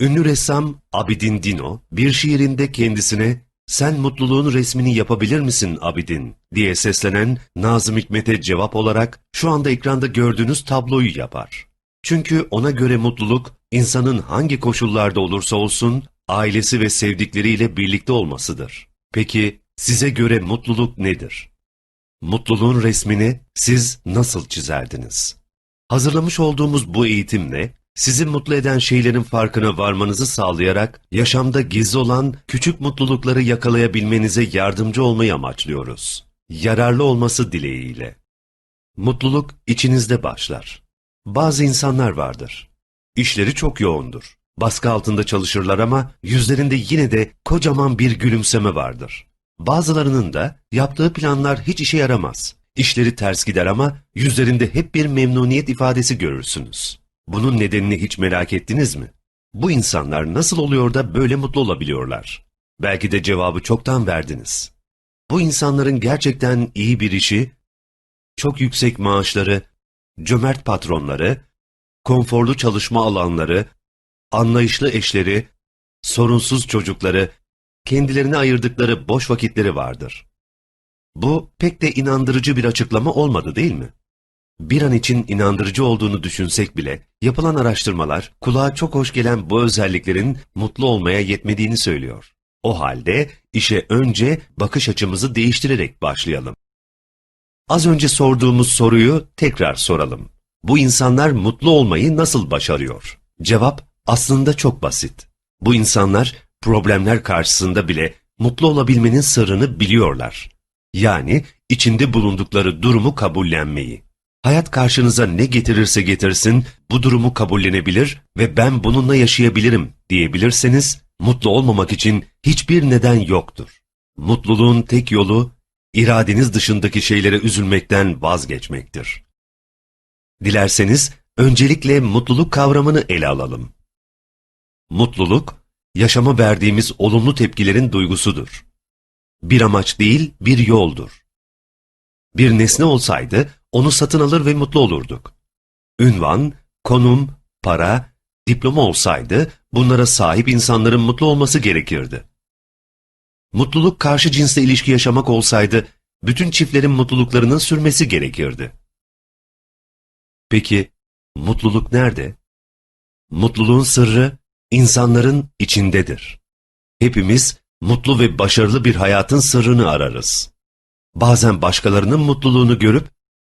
Ünlü ressam Abidin Dino bir şiirinde kendisine sen mutluluğun resmini yapabilir misin Abidin diye seslenen Nazım Hikmet'e cevap olarak şu anda ekranda gördüğünüz tabloyu yapar. Çünkü ona göre mutluluk insanın hangi koşullarda olursa olsun ailesi ve sevdikleriyle birlikte olmasıdır. Peki size göre mutluluk nedir? Mutluluğun resmini siz nasıl çizerdiniz? Hazırlamış olduğumuz bu eğitimle sizi mutlu eden şeylerin farkına varmanızı sağlayarak yaşamda gizli olan küçük mutlulukları yakalayabilmenize yardımcı olmayı amaçlıyoruz. Yararlı olması dileğiyle. Mutluluk içinizde başlar. Bazı insanlar vardır. İşleri çok yoğundur. Baskı altında çalışırlar ama yüzlerinde yine de kocaman bir gülümseme vardır. Bazılarının da yaptığı planlar hiç işe yaramaz. İşleri ters gider ama yüzlerinde hep bir memnuniyet ifadesi görürsünüz. Bunun nedenini hiç merak ettiniz mi? Bu insanlar nasıl oluyor da böyle mutlu olabiliyorlar? Belki de cevabı çoktan verdiniz. Bu insanların gerçekten iyi bir işi, çok yüksek maaşları, cömert patronları, konforlu çalışma alanları, anlayışlı eşleri, sorunsuz çocukları, kendilerine ayırdıkları boş vakitleri vardır. Bu pek de inandırıcı bir açıklama olmadı değil mi? Bir an için inandırıcı olduğunu düşünsek bile yapılan araştırmalar kulağa çok hoş gelen bu özelliklerin mutlu olmaya yetmediğini söylüyor. O halde işe önce bakış açımızı değiştirerek başlayalım. Az önce sorduğumuz soruyu tekrar soralım. Bu insanlar mutlu olmayı nasıl başarıyor? Cevap aslında çok basit. Bu insanlar problemler karşısında bile mutlu olabilmenin sırrını biliyorlar. Yani içinde bulundukları durumu kabullenmeyi. Hayat karşınıza ne getirirse getirsin bu durumu kabullenebilir ve ben bununla yaşayabilirim diyebilirseniz mutlu olmamak için hiçbir neden yoktur. Mutluluğun tek yolu iradeniz dışındaki şeylere üzülmekten vazgeçmektir. Dilerseniz öncelikle mutluluk kavramını ele alalım. Mutluluk, yaşama verdiğimiz olumlu tepkilerin duygusudur. Bir amaç değil, bir yoldur. Bir nesne olsaydı onu satın alır ve mutlu olurduk. Ünvan, konum, para, diploma olsaydı bunlara sahip insanların mutlu olması gerekirdi. Mutluluk karşı cinsle ilişki yaşamak olsaydı bütün çiftlerin mutluluklarının sürmesi gerekirdi. Peki mutluluk nerede? Mutluluğun sırrı insanların içindedir. Hepimiz mutlu ve başarılı bir hayatın sırrını ararız. Bazen başkalarının mutluluğunu görüp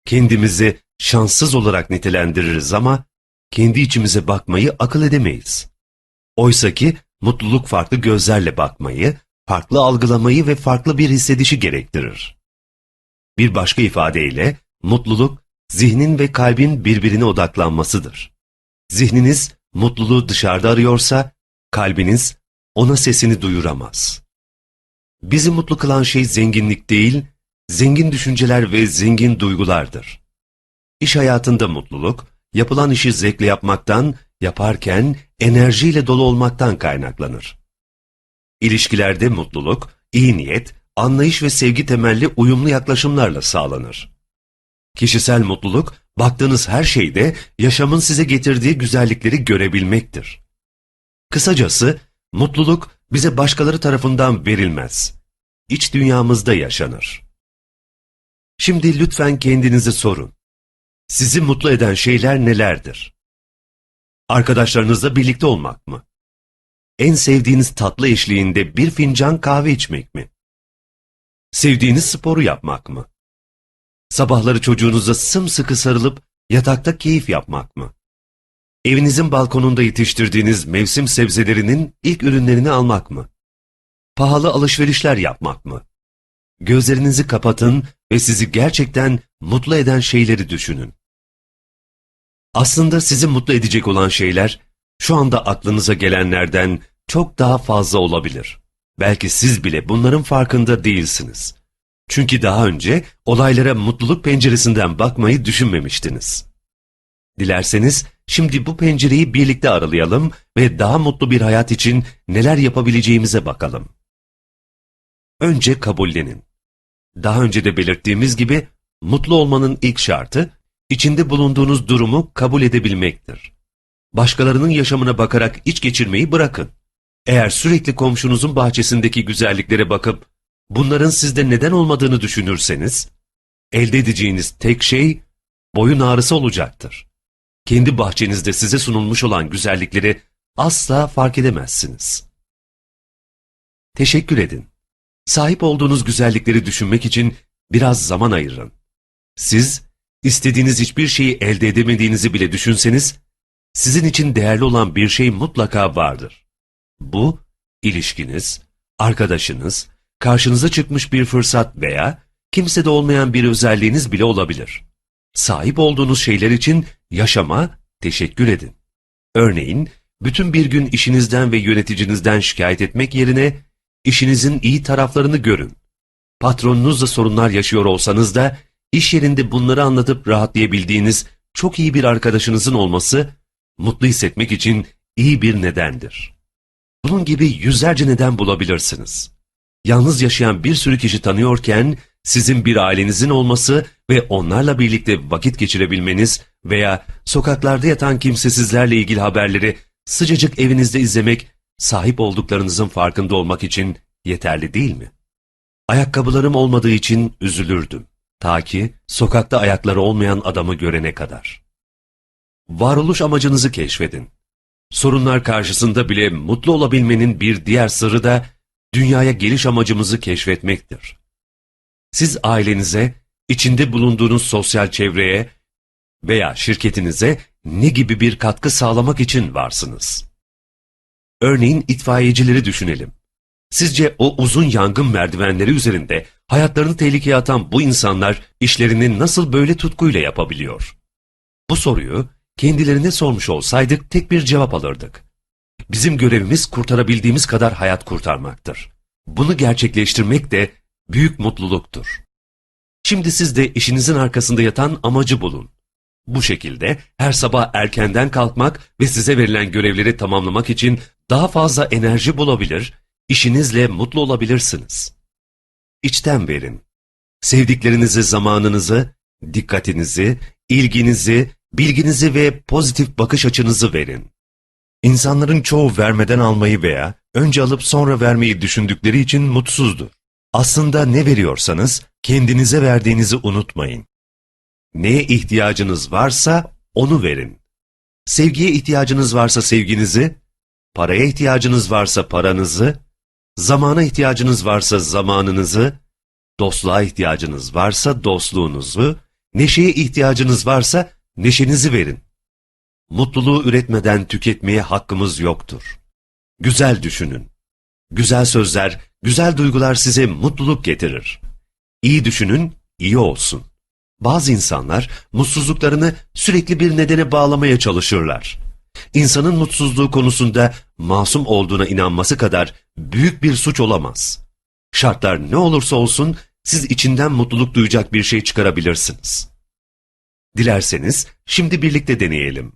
kendimizi şanssız olarak nitelendiririz ama kendi içimize bakmayı akıl edemeyiz. Oysa ki mutluluk farklı gözlerle bakmayı, farklı algılamayı ve farklı bir hissedişi gerektirir. Bir başka ifadeyle mutluluk zihnin ve kalbin birbirine odaklanmasıdır. Zihniniz mutluluğu dışarıda arıyorsa kalbiniz ona sesini duyuramaz. Bizi mutlu kılan şey zenginlik değil, zengin düşünceler ve zengin duygulardır. İş hayatında mutluluk, yapılan işi zevkle yapmaktan, yaparken enerjiyle dolu olmaktan kaynaklanır. İlişkilerde mutluluk, iyi niyet, anlayış ve sevgi temelli uyumlu yaklaşımlarla sağlanır. Kişisel mutluluk, baktığınız her şeyde yaşamın size getirdiği güzellikleri görebilmektir. Kısacası, mutluluk bize başkaları tarafından verilmez. İç dünyamızda yaşanır. Şimdi lütfen kendinize sorun. Sizi mutlu eden şeyler nelerdir? Arkadaşlarınızla birlikte olmak mı? En sevdiğiniz tatlı eşliğinde bir fincan kahve içmek mi? Sevdiğiniz sporu yapmak mı? Sabahları çocuğunuza sımsıkı sarılıp yatakta keyif yapmak mı? Evinizin balkonunda yetiştirdiğiniz mevsim sebzelerinin ilk ürünlerini almak mı? Pahalı alışverişler yapmak mı? Gözlerinizi kapatın ve sizi gerçekten mutlu eden şeyleri düşünün. Aslında sizi mutlu edecek olan şeyler şu anda aklınıza gelenlerden çok daha fazla olabilir. Belki siz bile bunların farkında değilsiniz. Çünkü daha önce olaylara mutluluk penceresinden bakmayı düşünmemiştiniz. Dilerseniz şimdi bu pencereyi birlikte aralayalım ve daha mutlu bir hayat için neler yapabileceğimize bakalım. Önce kabullenin. Daha önce de belirttiğimiz gibi mutlu olmanın ilk şartı içinde bulunduğunuz durumu kabul edebilmektir. Başkalarının yaşamına bakarak iç geçirmeyi bırakın. Eğer sürekli komşunuzun bahçesindeki güzelliklere bakıp bunların sizde neden olmadığını düşünürseniz, elde edeceğiniz tek şey boyun ağrısı olacaktır. Kendi bahçenizde size sunulmuş olan güzellikleri asla fark edemezsiniz. Teşekkür edin. Sahip olduğunuz güzellikleri düşünmek için biraz zaman ayırın. Siz, istediğiniz hiçbir şeyi elde edemediğinizi bile düşünseniz, sizin için değerli olan bir şey mutlaka vardır. Bu, ilişkiniz, arkadaşınız, karşınıza çıkmış bir fırsat veya kimsede olmayan bir özelliğiniz bile olabilir. Sahip olduğunuz şeyler için yaşama teşekkür edin. Örneğin, bütün bir gün işinizden ve yöneticinizden şikayet etmek yerine işinizin iyi taraflarını görün. Patronunuzla sorunlar yaşıyor olsanız da iş yerinde bunları anlatıp rahatlayabildiğiniz çok iyi bir arkadaşınızın olması mutlu hissetmek için iyi bir nedendir. Bunun gibi yüzlerce neden bulabilirsiniz. Yalnız yaşayan bir sürü kişi tanıyorken sizin bir ailenizin olması ve onlarla birlikte vakit geçirebilmeniz veya sokaklarda yatan kimsesizlerle ilgili haberleri sıcacık evinizde izlemek sahip olduklarınızın farkında olmak için yeterli değil mi? Ayakkabılarım olmadığı için üzülürdüm. Ta ki sokakta ayakları olmayan adamı görene kadar. Varoluş amacınızı keşfedin. Sorunlar karşısında bile mutlu olabilmenin bir diğer sırrı da dünyaya geliş amacımızı keşfetmektir. Siz ailenize, içinde bulunduğunuz sosyal çevreye veya şirketinize ne gibi bir katkı sağlamak için varsınız? Örneğin itfaiyecileri düşünelim. Sizce o uzun yangın merdivenleri üzerinde hayatlarını tehlikeye atan bu insanlar işlerini nasıl böyle tutkuyla yapabiliyor? Bu soruyu kendilerine sormuş olsaydık tek bir cevap alırdık. Bizim görevimiz kurtarabildiğimiz kadar hayat kurtarmaktır. Bunu gerçekleştirmek de büyük mutluluktur. Şimdi siz de işinizin arkasında yatan amacı bulun. Bu şekilde her sabah erkenden kalkmak ve size verilen görevleri tamamlamak için daha fazla enerji bulabilir, işinizle mutlu olabilirsiniz. İçten verin. Sevdiklerinize zamanınızı, dikkatinizi, ilginizi, bilginizi ve pozitif bakış açınızı verin. İnsanların çoğu vermeden almayı veya önce alıp sonra vermeyi düşündükleri için mutsuzdur. Aslında ne veriyorsanız kendinize verdiğinizi unutmayın. Neye ihtiyacınız varsa onu verin. Sevgiye ihtiyacınız varsa sevginizi, paraya ihtiyacınız varsa paranızı, zamana ihtiyacınız varsa zamanınızı, dostluğa ihtiyacınız varsa dostluğunuzu, neşeye ihtiyacınız varsa neşenizi verin. Mutluluğu üretmeden tüketmeye hakkımız yoktur. Güzel düşünün. Güzel sözler, güzel duygular size mutluluk getirir. İyi düşünün, iyi olsun. Bazı insanlar mutsuzluklarını sürekli bir nedene bağlamaya çalışırlar. İnsanın mutsuzluğu konusunda masum olduğuna inanması kadar büyük bir suç olamaz. Şartlar ne olursa olsun siz içinden mutluluk duyacak bir şey çıkarabilirsiniz. Dilerseniz şimdi birlikte deneyelim.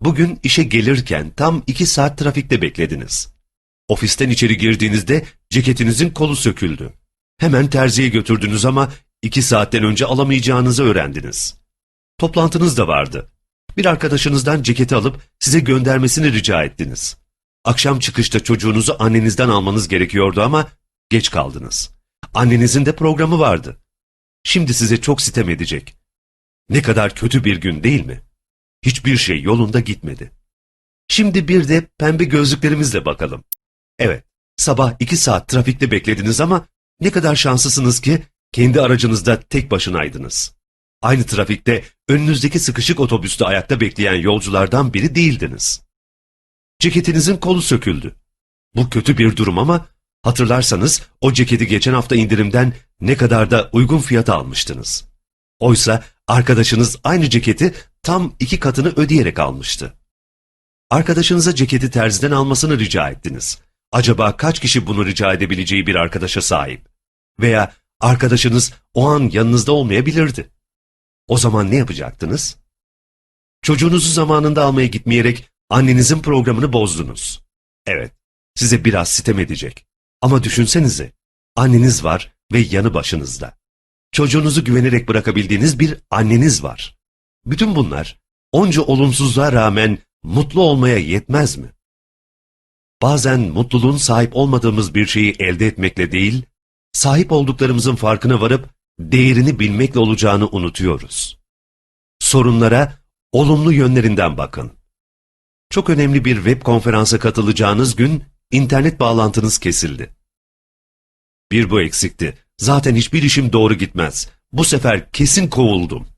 Bugün işe gelirken tam iki saat trafikte beklediniz. Ofisten içeri girdiğinizde ceketinizin kolu söküldü. Hemen terziye götürdünüz ama iki saatten önce alamayacağınızı öğrendiniz. Toplantınız da vardı. Bir arkadaşınızdan ceketi alıp size göndermesini rica ettiniz. Akşam çıkışta çocuğunuzu annenizden almanız gerekiyordu ama geç kaldınız. Annenizin de programı vardı. Şimdi size çok sitem edecek. Ne kadar kötü bir gün değil mi? Hiçbir şey yolunda gitmedi. Şimdi bir de pembe gözlüklerimizle bakalım. Evet, sabah iki saat trafikte beklediniz ama ne kadar şanslısınız ki kendi aracınızda tek başınaydınız. Aynı trafikte önünüzdeki sıkışık otobüste ayakta bekleyen yolculardan biri değildiniz. Ceketinizin kolu söküldü. Bu kötü bir durum ama hatırlarsanız o ceketi geçen hafta indirimden ne kadar da uygun fiyata almıştınız. Oysa arkadaşınız aynı ceketi tam iki katını ödeyerek almıştı. Arkadaşınıza ceketi terziden almasını rica ettiniz. Acaba kaç kişi bunu rica edebileceği bir arkadaşa sahip? Veya arkadaşınız o an yanınızda olmayabilirdi. O zaman ne yapacaktınız? Çocuğunuzu zamanında almaya gitmeyerek annenizin programını bozdunuz. Evet, size biraz sitem edecek. Ama düşünsenize, anneniz var ve yanı başınızda. Çocuğunuzu güvenerek bırakabildiğiniz bir anneniz var. Bütün bunlar onca olumsuzluğa rağmen mutlu olmaya yetmez mi? Bazen mutluluğun sahip olmadığımız bir şeyi elde etmekle değil, sahip olduklarımızın farkına varıp değerini bilmekle olacağını unutuyoruz. Sorunlara olumlu yönlerinden bakın. Çok önemli bir web konferansa katılacağınız gün internet bağlantınız kesildi. Bir bu eksikti. Zaten hiçbir işim doğru gitmez. Bu sefer kesin kovuldum.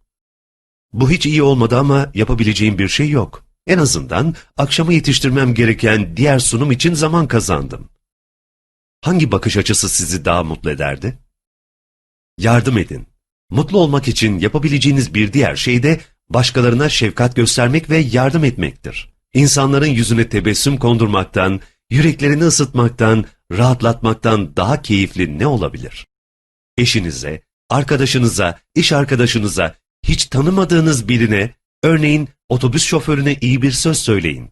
Bu hiç iyi olmadı ama yapabileceğim bir şey yok. En azından akşama yetiştirmem gereken diğer sunum için zaman kazandım. Hangi bakış açısı sizi daha mutlu ederdi? Yardım edin. Mutlu olmak için yapabileceğiniz bir diğer şey de başkalarına şefkat göstermek ve yardım etmektir. İnsanların yüzüne tebessüm kondurmaktan, yüreklerini ısıtmaktan, rahatlatmaktan daha keyifli ne olabilir? Eşinize, arkadaşınıza, iş arkadaşınıza, hiç tanımadığınız birine, örneğin otobüs şoförüne iyi bir söz söyleyin.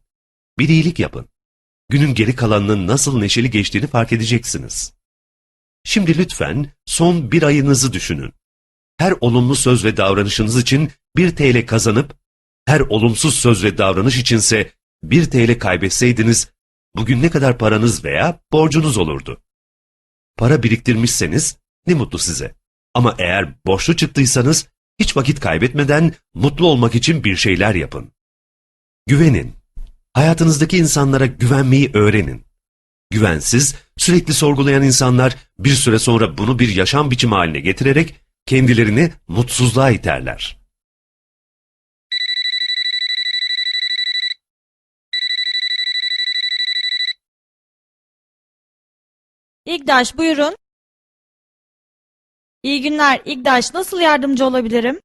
Bir iyilik yapın. Günün geri kalanının nasıl neşeli geçtiğini fark edeceksiniz. Şimdi lütfen son bir ayınızı düşünün. Her olumlu söz ve davranışınız için 1 TL kazanıp, her olumsuz söz ve davranış içinse 1 TL kaybetseydiniz, bugün ne kadar paranız veya borcunuz olurdu? Para biriktirmişseniz ne mutlu size. Ama eğer borçlu çıktıysanız hiç vakit kaybetmeden mutlu olmak için bir şeyler yapın. Güvenin. Hayatınızdaki insanlara güvenmeyi öğrenin. Güvensiz, sürekli sorgulayan insanlar bir süre sonra bunu bir yaşam biçimi haline getirerek kendilerini mutsuzluğa iterler. İgdaş buyurun. İyi günler. İgdaş nasıl yardımcı olabilirim?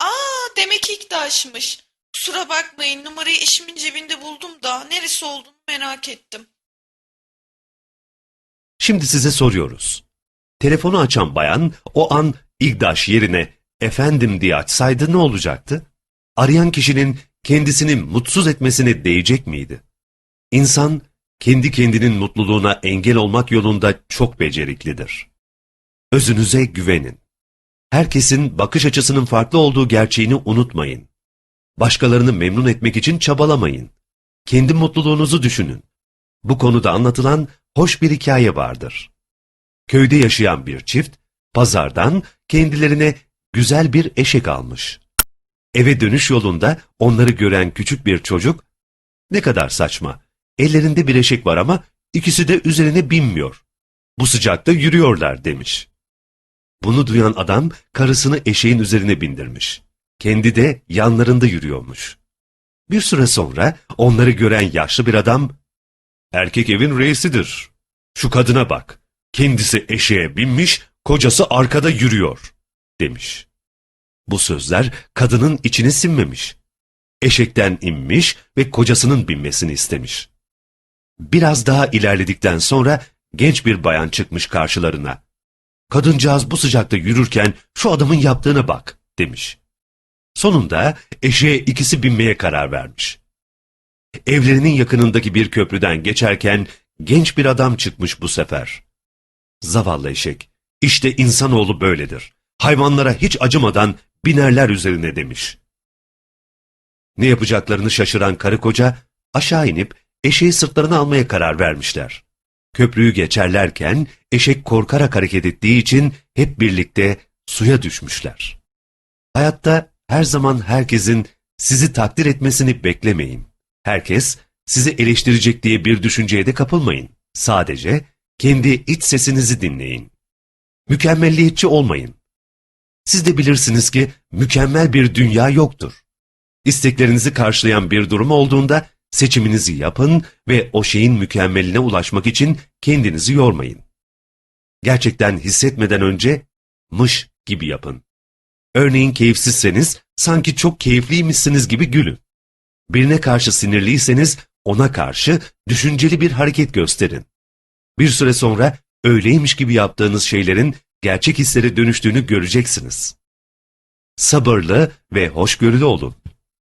Aa demek İktaş'mış. Kusura bakmayın numarayı eşimin cebinde buldum da neresi olduğunu merak ettim. Şimdi size soruyoruz. Telefonu açan bayan o an İgdaş yerine efendim diye açsaydı ne olacaktı? Arayan kişinin kendisini mutsuz etmesine değecek miydi? İnsan kendi kendinin mutluluğuna engel olmak yolunda çok beceriklidir. Özünüze güvenin. Herkesin bakış açısının farklı olduğu gerçeğini unutmayın. Başkalarını memnun etmek için çabalamayın. Kendi mutluluğunuzu düşünün. Bu konuda anlatılan hoş bir hikaye vardır. Köyde yaşayan bir çift, pazardan kendilerine güzel bir eşek almış. Eve dönüş yolunda onları gören küçük bir çocuk, ne kadar saçma, ellerinde bir eşek var ama ikisi de üzerine binmiyor. Bu sıcakta yürüyorlar demiş. Bunu duyan adam karısını eşeğin üzerine bindirmiş. Kendi de yanlarında yürüyormuş. Bir süre sonra onları gören yaşlı bir adam, erkek evin reisidir. Şu kadına bak, kendisi eşeğe binmiş, kocası arkada yürüyor, demiş. Bu sözler kadının içine sinmemiş. Eşekten inmiş ve kocasının binmesini istemiş. Biraz daha ilerledikten sonra genç bir bayan çıkmış karşılarına. Kadıncağız bu sıcakta yürürken şu adamın yaptığına bak, demiş. Sonunda eşeğe ikisi binmeye karar vermiş. Evlerinin yakınındaki bir köprüden geçerken genç bir adam çıkmış bu sefer. Zavallı eşek, işte insanoğlu böyledir. Hayvanlara hiç acımadan binerler üzerine demiş. Ne yapacaklarını şaşıran karı koca aşağı inip eşeği sırtlarına almaya karar vermişler. Köprüyü geçerlerken eşek korkarak hareket ettiği için hep birlikte suya düşmüşler. Hayatta her zaman herkesin sizi takdir etmesini beklemeyin. Herkes sizi eleştirecek diye bir düşünceye de kapılmayın. Sadece kendi iç sesinizi dinleyin. Mükemmelliyetçi olmayın. Siz de bilirsiniz ki mükemmel bir dünya yoktur. İsteklerinizi karşılayan bir durum olduğunda seçiminizi yapın ve o şeyin mükemmeline ulaşmak için kendinizi yormayın. Gerçekten hissetmeden önce mış gibi yapın. Örneğin keyifsizseniz sanki çok keyifliymişsiniz gibi gülün. Birine karşı sinirliyseniz ona karşı düşünceli bir hareket gösterin. Bir süre sonra öyleymiş gibi yaptığınız şeylerin gerçek hislere dönüştüğünü göreceksiniz. Sabırlı ve hoşgörülü olun.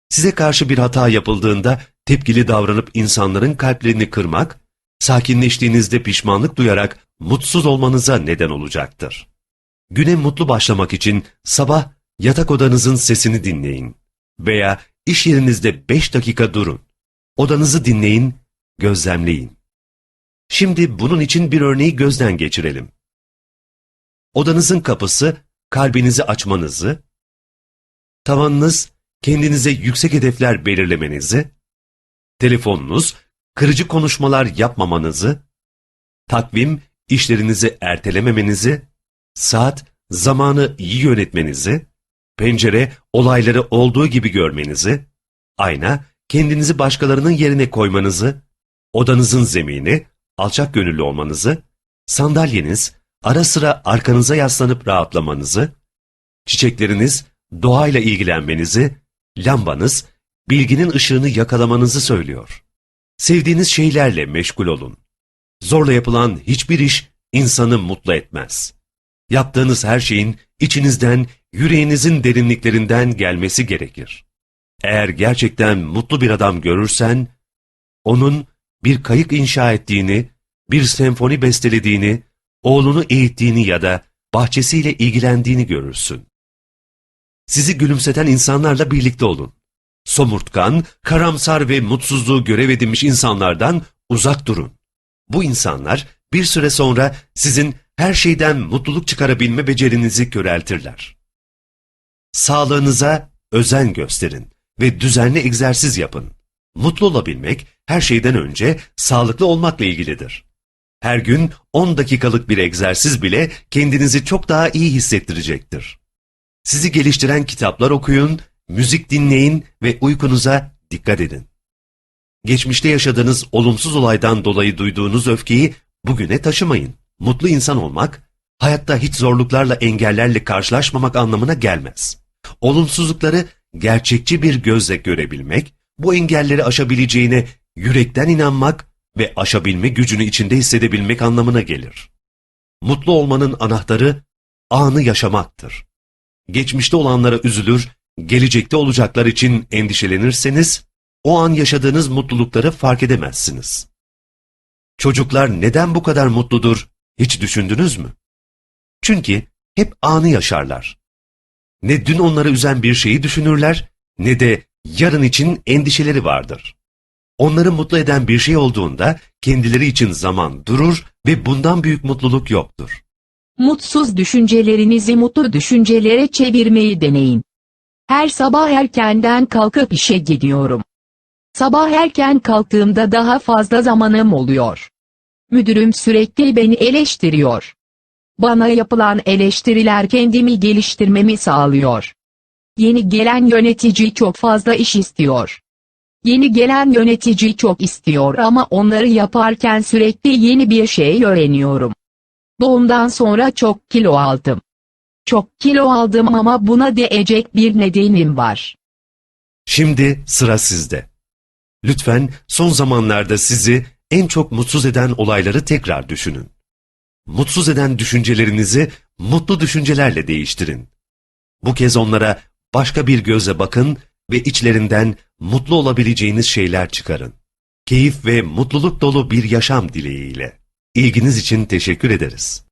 Size karşı bir hata yapıldığında tepkili davranıp insanların kalplerini kırmak, sakinleştiğinizde pişmanlık duyarak mutsuz olmanıza neden olacaktır. Güne mutlu başlamak için sabah yatak odanızın sesini dinleyin veya İş yerinizde 5 dakika durun. Odanızı dinleyin, gözlemleyin. Şimdi bunun için bir örneği gözden geçirelim. Odanızın kapısı kalbinizi açmanızı, tavanınız kendinize yüksek hedefler belirlemenizi, telefonunuz kırıcı konuşmalar yapmamanızı, takvim işlerinizi ertelememenizi, saat zamanı iyi yönetmenizi, pencere olayları olduğu gibi görmenizi, ayna kendinizi başkalarının yerine koymanızı, odanızın zemini alçak gönüllü olmanızı, sandalyeniz ara sıra arkanıza yaslanıp rahatlamanızı, çiçekleriniz doğayla ilgilenmenizi, lambanız bilginin ışığını yakalamanızı söylüyor. Sevdiğiniz şeylerle meşgul olun. Zorla yapılan hiçbir iş insanı mutlu etmez. Yaptığınız her şeyin içinizden, yüreğinizin derinliklerinden gelmesi gerekir. Eğer gerçekten mutlu bir adam görürsen, onun bir kayık inşa ettiğini, bir senfoni bestelediğini, oğlunu eğittiğini ya da bahçesiyle ilgilendiğini görürsün. Sizi gülümseten insanlarla birlikte olun. Somurtkan, karamsar ve mutsuzluğu görev edinmiş insanlardan uzak durun. Bu insanlar bir süre sonra sizin her şeyden mutluluk çıkarabilme becerinizi köreltirler. Sağlığınıza özen gösterin ve düzenli egzersiz yapın. Mutlu olabilmek her şeyden önce sağlıklı olmakla ilgilidir. Her gün 10 dakikalık bir egzersiz bile kendinizi çok daha iyi hissettirecektir. Sizi geliştiren kitaplar okuyun, müzik dinleyin ve uykunuza dikkat edin. Geçmişte yaşadığınız olumsuz olaydan dolayı duyduğunuz öfkeyi bugüne taşımayın. Mutlu insan olmak, hayatta hiç zorluklarla engellerle karşılaşmamak anlamına gelmez. Olumsuzlukları gerçekçi bir gözle görebilmek, bu engelleri aşabileceğine yürekten inanmak ve aşabilme gücünü içinde hissedebilmek anlamına gelir. Mutlu olmanın anahtarı anı yaşamaktır. Geçmişte olanlara üzülür, gelecekte olacaklar için endişelenirseniz, o an yaşadığınız mutlulukları fark edemezsiniz. Çocuklar neden bu kadar mutludur hiç düşündünüz mü? Çünkü hep anı yaşarlar. Ne dün onları üzen bir şeyi düşünürler, ne de yarın için endişeleri vardır. Onları mutlu eden bir şey olduğunda kendileri için zaman durur ve bundan büyük mutluluk yoktur. Mutsuz düşüncelerinizi mutlu düşüncelere çevirmeyi deneyin. Her sabah erkenden kalkıp işe gidiyorum. Sabah erken kalktığımda daha fazla zamanım oluyor. Müdürüm sürekli beni eleştiriyor. Bana yapılan eleştiriler kendimi geliştirmemi sağlıyor. Yeni gelen yönetici çok fazla iş istiyor. Yeni gelen yönetici çok istiyor ama onları yaparken sürekli yeni bir şey öğreniyorum. Doğumdan sonra çok kilo aldım. Çok kilo aldım ama buna değecek bir nedenim var. Şimdi sıra sizde. Lütfen son zamanlarda sizi en çok mutsuz eden olayları tekrar düşünün. Mutsuz eden düşüncelerinizi mutlu düşüncelerle değiştirin. Bu kez onlara başka bir göze bakın ve içlerinden mutlu olabileceğiniz şeyler çıkarın. Keyif ve mutluluk dolu bir yaşam dileğiyle. İlginiz için teşekkür ederiz.